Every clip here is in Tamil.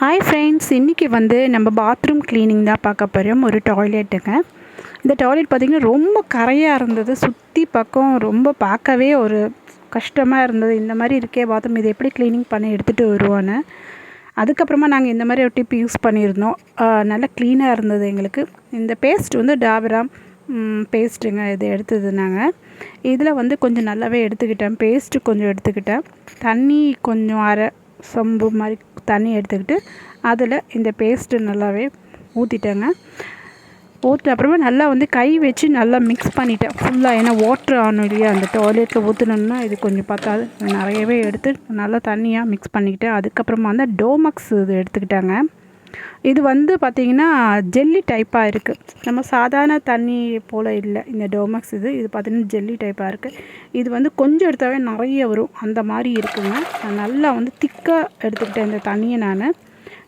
ஹாய் ஃப்ரெண்ட்ஸ் இன்றைக்கி வந்து நம்ம பாத்ரூம் க்ளீனிங் தான் பார்க்க போகிறோம் ஒரு டாய்லெட்டுங்க இந்த டாய்லெட் பார்த்திங்கன்னா ரொம்ப கரையாக இருந்தது. சுற்றி பக்கம் ரொம்ப பார்க்கவே ஒரு கஷ்டமாக இருந்தது. இந்த மாதிரி இருக்கே பாத்ரூம் இதை எப்படி க்ளீனிங் பண்ணி எடுத்துகிட்டு வருவோன்னு. அதுக்கப்புறமா நாங்கள் இந்த மாதிரி ஒரு டிப் யூஸ் பண்ணியிருந்தோம். நல்லா க்ளீனாக இருந்தது எங்களுக்கு. இந்த பேஸ்ட் வந்து டாபராம் பேஸ்ட்டுங்க இது எடுத்தது நாங்கள் இதில் வந்து கொஞ்சம் நல்லாவே எடுத்துக்கிட்டேன். பேஸ்ட்டு கொஞ்சம் எடுத்துக்கிட்டேன். தண்ணி கொஞ்சம் அரை சொம்பு மாதிரி தண்ணி எடுத்துக்கிட்டு அதில் இந்த பேஸ்ட்டு நல்லாவே ஊற்றிட்டேங்க ஊற்ற அப்புறமா நல்லா வந்து கை வச்சு நல்லா மிக்ஸ் பண்ணிட்டேன். ஃபுல்லாக ஏன்னா வாட்ரு ஆகணும் இல்லையா அந்த டாய்லெட்டில் ஊற்றணுன்னா இது கொஞ்சம் பத்தாது. நிறையவே எடுத்து நல்லா தண்ணியாக மிக்ஸ் பண்ணிக்கிட்டேன் அதுக்கப்புறமா வந்து டோமக்ஸ் இது எடுத்துக்கிட்டாங்க. இது வந்து பார்த்திங்கன்னா ஜெல்லி டைப்பாக இருக்குது நம்ம சாதாரண தண்ணி போல் இல்லை. இந்த டோமக்ஸ் இது. இது பார்த்திங்கன்னா ஜெல்லி டைப்பாக இருக்குது இது வந்து கொஞ்சம் எடுத்தாவே நிறைய வரும். அந்த மாதிரி இருக்குங்க. நான் நல்லா வந்து திக்காக எடுத்துக்கிட்டேன் இந்த தண்ணியை நான்.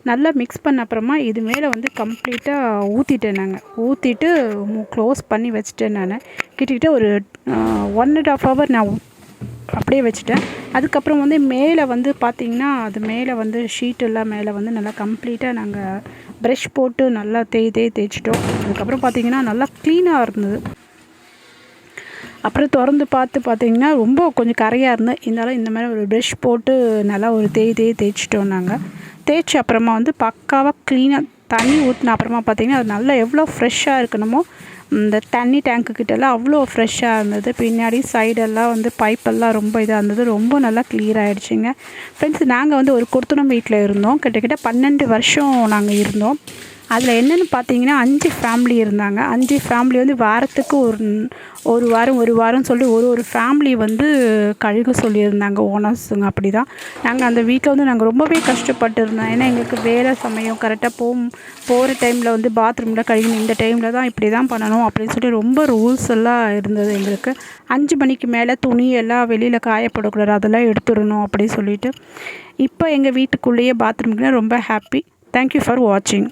நல்லா மிக்ஸ் பண்ண அப்புறமா இது மேலே வந்து கம்ப்ளீட்டாக ஊற்றிட்டேன் நாங்கள் ஊற்றிட்டு க்ளோஸ் பண்ணி வச்சுட்டேன் நான். கிட்டக்கிட்ட ஒரு ஒன் அண்ட் ஆஃப் ஹவர் நான் அப்படியே வச்சுட்டேன். அதுக்கப்புறம் வந்து மேலே வந்து பார்த்திங்கன்னா அது மேலே வந்து ஷீட்டெல்லாம் மேலே வந்து நல்லா கம்ப்ளீட்டாக நாங்கள் ப்ரெஷ் போட்டு நல்லா தேய் தேய் தேய்ச்சிட்டோம். அதுக்கப்புறம் பார்த்திங்கன்னா நல்லா க்ளீனாக இருந்தது. அப்புறம் திறந்து பார்த்து பார்த்தீங்கன்னா ரொம்ப கொஞ்சம் கரையாக இருந்து இருந்தாலும் இந்த மாதிரி ஒரு ப்ரெஷ் போட்டு நல்லா ஒரு தேய் தேய் தேய்ச்சிட்டோம் நாங்கள் தேய்ச்சி அப்புறமா வந்து பக்காவாக க்ளீனாக தண்ணி ஊற்றின அப்புறமா பார்த்திங்கன்னா அது நல்லா எவ்வளோ ஃப்ரெஷ்ஷாக இருக்கணுமோ இந்த தண்ணி டேங்க்கு கிட்டலாம் அவ்வளோ ஃப்ரெஷ்ஷாக இருந்தது. பின்னாடி சைடெல்லாம் வந்து பைப்பெல்லாம் ரொம்ப இதாக இருந்தது. ரொம்ப நல்லா கிளியர் ஆகிடுச்சிங்க ஃப்ரெண்ட்ஸ் நாங்கள் வந்து ஒரு குர்த்துணம் வீட்டில் இருந்தோம். கிட்டத்தட்ட பன்னெண்டு வருஷம் நாங்கள் இருந்தோம். அதில் என்னென்னு பார்த்தீங்கன்னா அஞ்சு ஃபேமிலி இருந்தாங்க. அஞ்சு ஃபேமிலி வந்து வாரத்துக்கு ஒரு ஒரு வாரம் ஒரு வாரம் சொல்லி ஒரு ஒரு ஃபேமிலி வந்து கழுக சொல்லியிருந்தாங்க. ஓனர்ஸுங்க அப்படி தான் நாங்கள் அந்த வீட்டில் வந்து நாங்கள் ரொம்பவே கஷ்டப்பட்டு இருந்தோம். ஏன்னா எங்களுக்கு வேலை சமயம் கரெக்டாக போகும் போகிற டைமில் வந்து பாத்ரூமில் கழுகணும் இந்த டைமில் தான் இப்படி தான் பண்ணணும் அப்படின்னு சொல்லி ரொம்ப ரூல்ஸ் எல்லாம் இருந்தது எங்களுக்கு. அஞ்சு மணிக்கு மேலே துணி எல்லாம் வெளியில் காயப்படக்கூடாது அதெல்லாம் எடுத்துடணும் அப்படின்னு சொல்லிட்டு. இப்போ எங்கள் வீட்டுக்குள்ளேயே பாத்ரூமுக்குனா ரொம்ப ஹாப்பி தேங்க்யூ ஃபார் வாட்சிங்